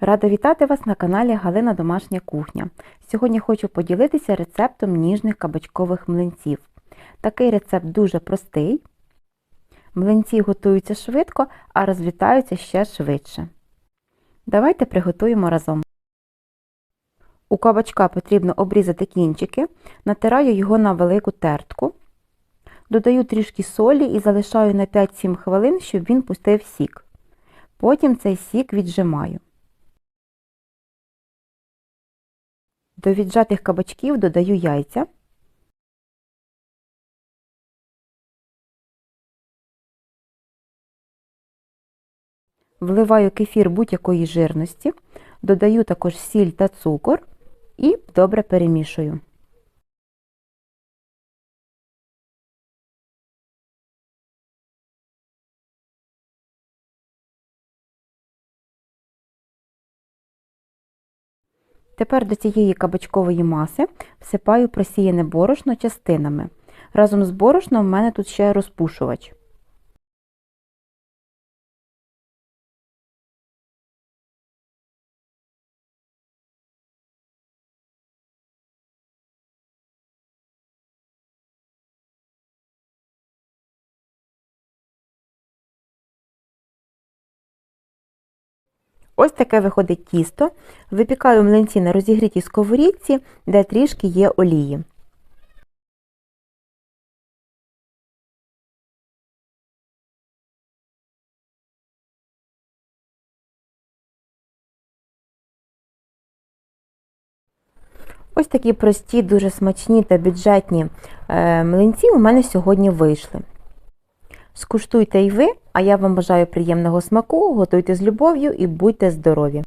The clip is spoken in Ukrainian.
Рада вітати вас на каналі Галина Домашня кухня. Сьогодні хочу поділитися рецептом ніжних кабачкових млинців. Такий рецепт дуже простий. Млинці готуються швидко, а розлітаються ще швидше. Давайте приготуємо разом. У кабачка потрібно обрізати кінчики, натираю його на велику тертку. Додаю трішки солі і залишаю на 5-7 хвилин, щоб він пустив сік. Потім цей сік віджимаю. До віджатих кабачків додаю яйця. Вливаю кефір будь-якої жирності, додаю також сіль та цукор і добре перемішую. Тепер до цієї кабачкової маси всипаю просіяне борошно частинами. Разом з борошном в мене тут ще розпушувач. Ось таке виходить тісто. Випікаю млинці на розігрітій сковорідці, де трішки є олії. Ось такі прості, дуже смачні та бюджетні е, млинці у мене сьогодні вийшли. Скуштуйте і ви, а я вам бажаю приємного смаку, готуйте з любов'ю і будьте здорові!